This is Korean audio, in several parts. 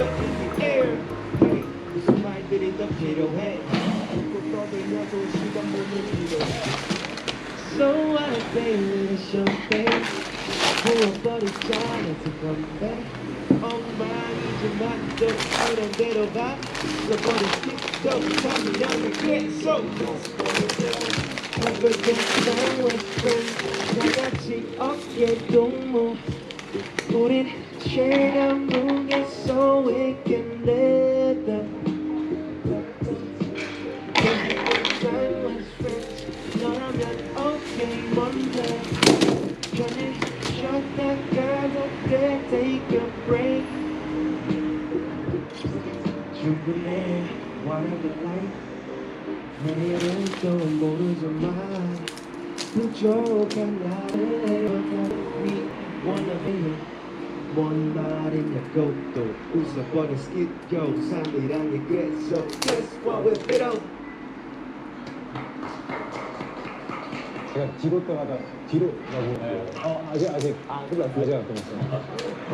up in the air. Hey, she might So I say, a your thing. Pull up all the time to come back. Oh my, you might just out of bed of I. The body sticks up, time me down the get so. Never get down with friends. I got you off your domo. Put it. Share the 무게 so we can live the time with friends 너라면 okay Monday 편히 쉬었다가 높게 take a break 충분해 whatever life 내일은 또 모르지만 부족한 나를 네 원하는 뭔 말이냐고 또 웃어버린 스키고 삶이란 게 그래서 That's what we feel 제가 뒤로 때마다 뒤로 라고 어 아직 아직 아 끝났어요. 아직 안 끝났어요.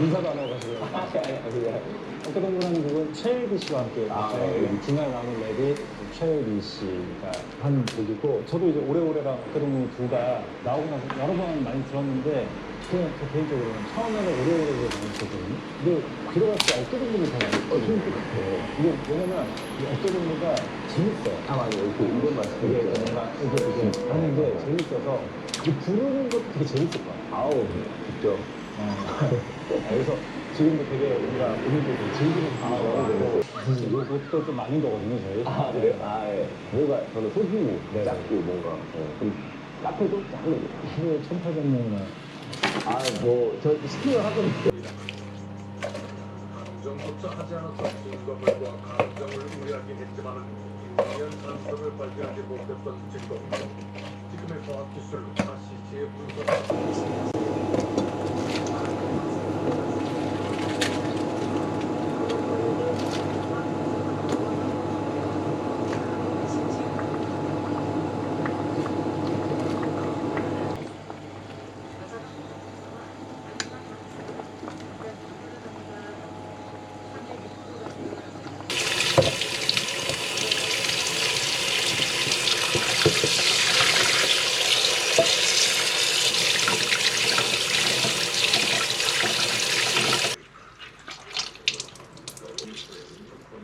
인사도 안 하고 가지고 어깨 동무라는 곡은 최혜리 씨와 함께 네. 중간에 나오는 랩이 최혜리 씨가 한 곡이고 저도 이제 오래오래랑 어깨 동무 두가 나오고 나서 여러 번 많이 들었는데 그냥 저 개인적으로는 처음에는 오래오래 많이 들었거든요 근데 들어갈 때 어깨 동무를 더 많이 어, 재밌을 것 같아요 이게 왜냐면 이 어깨 동무가 재밌어요 아 맞아요. 그 이런 말씀 이게. 뭔가 이게 이게 하는 게 재밌어서 이 부르는 것도 되게 재밌을 거야. 아우 진짜. 그래서 지금도 되게 우리가 오늘도 되게 즐기는 분위기라고 사실 이것도 좀 많은 거거든요 저희. 아 그래요? 아 예. 뭔가 저는 소규모, 네. 작고 뭔가 어, 좀 카페도 작은 거. 하루에 1,800명이나 아뭐저 스티어 하거든요. 감정조차 하지 않았던 공감을과 감정을 우려하긴 했지만 인연 감성을 발견하지 못했던 증거 지금의 과학기술로 다시 재분석 연결을 시도했습니다. 범인이 대단했습니다. 주희씨를 살해한 뒤 도망치려던 남자 여관 주인이 올라오는 것을 눈치채 범인이 나가는 모습을 보지 못했지만 죽인 김씨는 여관을 나 현장에서 발견된 증거물 중에는 원기로 떨어진 발전소 범인 왜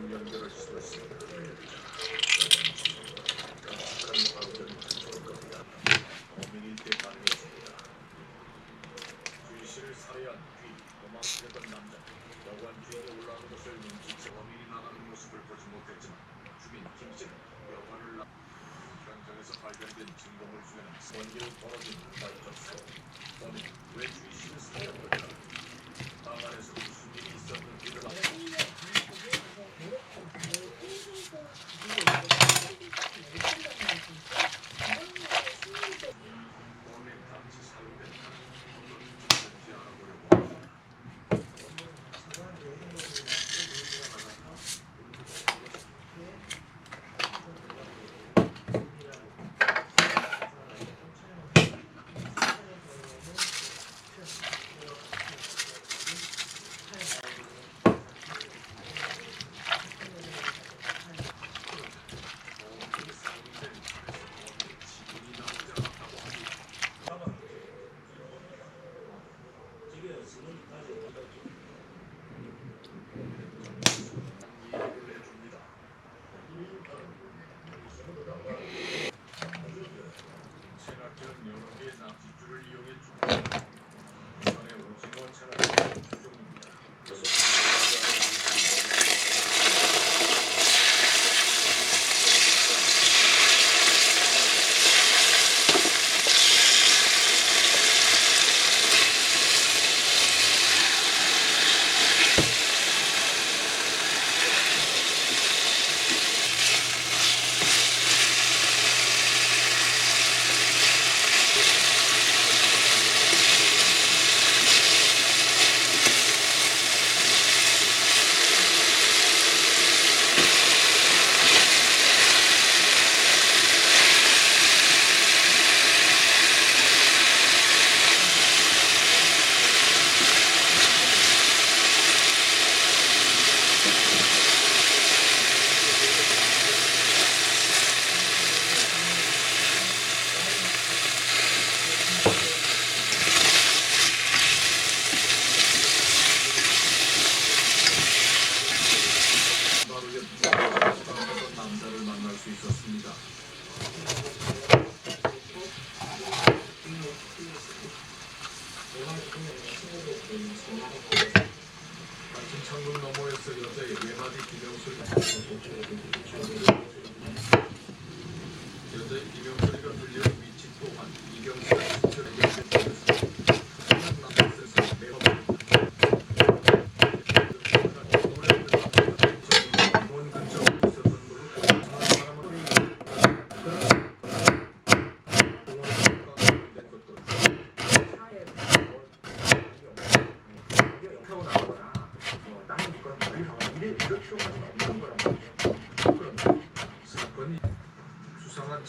주희씨를 살해한 걸까 방 안에서 무슨 일이 있었는지를 알범 units. Thank you.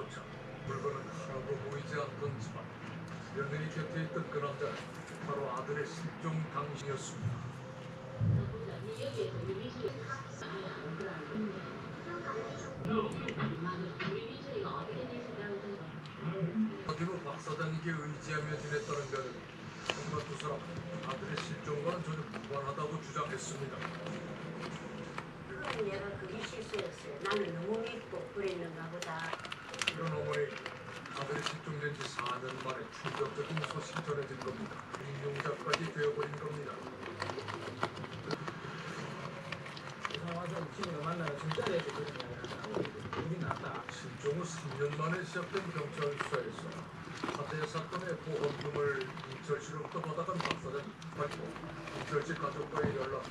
쫓아 물건은 하나도 보이지 않던지만 며느리 곁에 있던 그 남자는 바로 아들의 실종 당신이었습니다. 어디로 박 사장에게 의지하며 지냈다는 며느리 정말 두 사람 아들의 실종과는 전혀 무관하다고 주장했습니다. 그건 내가 그게 실수였어요. 나는 너무 믿고 그랬는가 보다. 이런 어머니 아들이 실종된 지 4년 만에 충격적인 소식이 전해진 겁니다. 임용자까지 되어버린 겁니다. 이상화좀 친구를 만나면 진짜 해주거든요. 우리 낫다. 실종 후 3년 만에 시작된 경찰 수사에서 화재 사건의 보험금을 인철씨로부터 받아간 박 사장이 밝고 인철씨 가족과의 연락